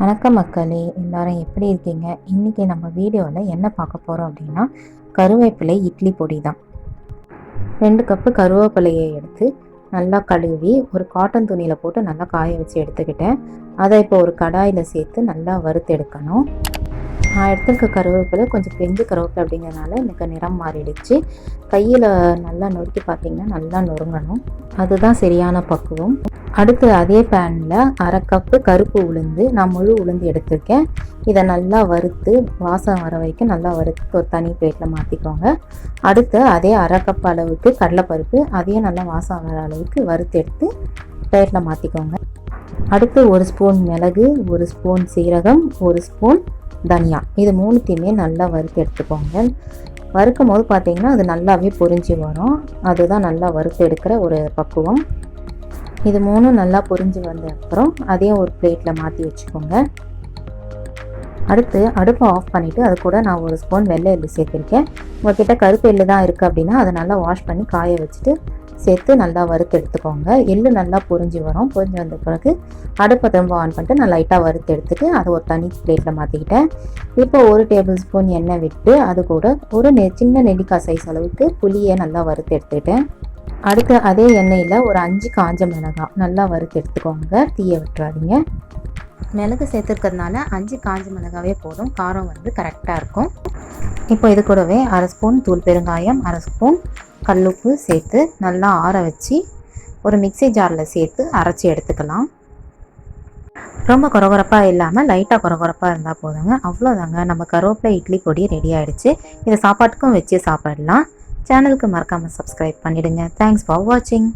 வணக்கம் மக்களே எல்லாரும் எப்படி இருக்கீங்க? இன்றைக்கி நம்ம வீடியோவில் என்ன பார்க்க போகிறோம் அப்படின்னா கருவேப்பிலை இட்லி பொடி தான் ரெண்டு கப்பு கருவேப்பிலையை எடுத்து நல்லா கழுவி ஒரு காட்டன் துணியில் போட்டு நல்லா காய வச்சு எடுத்துக்கிட்டேன். அதை இப்போ ஒரு கடாயில் சேர்த்து நல்லா வறுத்து எடுக்கணும். நான் எடுத்துருக்க கருவேப்பிலை கொஞ்சம் பெஞ்சு கருவேப்பிலை அப்படிங்கிறதுனால எனக்கு நிறம் மாறிடுச்சு. கையில் நல்லா நொறுக்கி பார்த்தீங்கன்னா நல்லா நொறுங்கணும். அதுதான் சரியான பக்குவம். அடுத்து அதே பேனில் அரை கப்பு கருப்பு உளுந்து நான் முழு உளுந்து எடுத்திருக்கேன். இதை நல்லா வறுத்து வாசம் வர வரைக்கும் நல்லா வறுத்து ஒரு தனி பிளேட்டில் மாற்றிக்கோங்க அடுத்து அதே அரை கப் அளவுக்கு கடலைப்பருப்பு அதையும் நல்லா வாசம் வர அளவுக்கு வறுத்து எடுத்து பிளேட்டில் மாற்றிக்கோங்க அடுத்து ஒரு ஸ்பூன் மிளகு ஒரு ஸ்பூன் சீரகம் ஒரு ஸ்பூன் தனியா. இது மூணுத்தையுமே நல்லா வறுத்து எடுத்துக்கோங்க. வறுக்கும் போது பார்த்தீங்கன்னா அது நல்லாவே பொரிஞ்சு வரும். அதுதான் நல்லா வறுத்து எடுக்கிற ஒரு பக்குவம். இது மூணும் நல்லா பொரிஞ்சு வந்த அப்புறம் அதையும் ஒரு பிளேட்டில் மாற்றி வச்சுக்கோங்க. அடுத்து அடுப்பை ஆஃப் பண்ணிவிட்டு அது கூட நான் ஒரு ஸ்பூன் வெள்ளை எள்ளு சேர்த்துருக்கேன். உங்கள்கிட்ட கருப்பு எள்ளு தான் இருக்குது அப்படின்னா அதை நல்லா வாஷ் பண்ணி காய வச்சுட்டு சேர்த்து நல்லா வறுத்து எடுத்துக்கோங்க. எள்ளு நல்லா பொரிஞ்சு வரும். பொரிஞ்சு வந்த பிறகு அடுப்பை திரும்ப ஆன் பண்ணிட்டு நான் லைட்டாக வறுத்து எடுத்துட்டு அதை ஒரு தனி பிளேட்டில் மாற்றிக்கிட்டேன் இப்போ ஒரு டேபிள் ஸ்பூன் எண்ணெய் விட்டு அது கூட ஒரு நெ சின்ன நெல்லிக்காய் சைஸ் அளவுக்கு புளியை நல்லா வறுத்து எடுத்துக்கிட்டேன். அடுத்து அதே எண்ணெயில் ஒரு அஞ்சு காஞ்ச மிளகாய் நல்லா வறுத்து எடுத்துக்கோங்க. தீயை விட்டுறாதீங்க. மிளகு சேர்த்துருக்கிறதுனால அஞ்சு காஞ்ச மிளகாவே போதும். காரம் வந்து கரெக்டாக இருக்கும். இப்போ இது கூடவே அரை ஸ்பூன் தூள் பெருங்காயம் அரை ஸ்பூன் கல்லுப்பு சேர்த்து நல்லா ஆற வச்சு ஒரு மிக்ஸி ஜாரில் சேர்த்து அரைச்சி எடுத்துக்கலாம். ரொம்ப குறகுறப்பாக இல்லாமல் லைட்டாக குறகுறப்பாக இருந்தால் போதுங்க. அவ்வளோதாங்க நம்ம கருவேப்பிலை இட்லி பொடி ரெடி ஆகிடுச்சு இதை சாப்பாட்டுக்கும் வச்சு சாப்பிடலாம். சேனலுக்கு மறக்காமல் சப்ஸ்கிரைப் பண்ணிவிடுங்க தேங்க்ஸ் ஃபார் வாட்சிங்